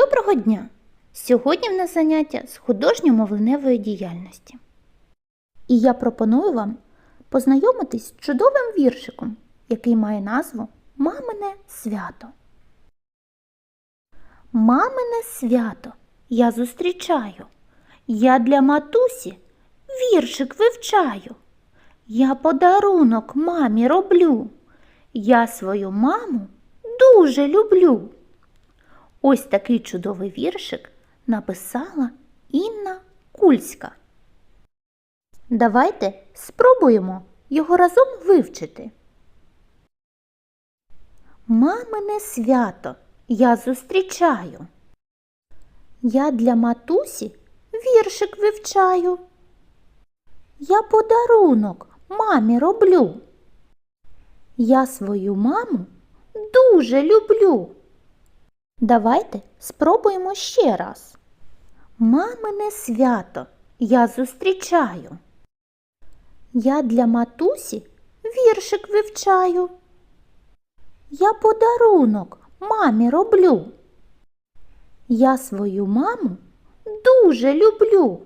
Доброго дня! Сьогодні в нас заняття з художньо-мовленевої діяльності. І я пропоную вам познайомитись з чудовим віршиком, який має назву Мамине свято. Мамине свято я зустрічаю. Я для матусі віршик вивчаю. Я подарунок мамі роблю. Я свою маму дуже люблю. Ось такий чудовий віршик написала Інна Кульська. Давайте спробуємо його разом вивчити. Мамине свято я зустрічаю. Я для матусі віршик вивчаю. Я подарунок мамі роблю. Я свою маму дуже люблю. Давайте спробуємо ще раз. Мамине свято я зустрічаю. Я для матусі віршик вивчаю. Я подарунок мамі роблю. Я свою маму дуже люблю.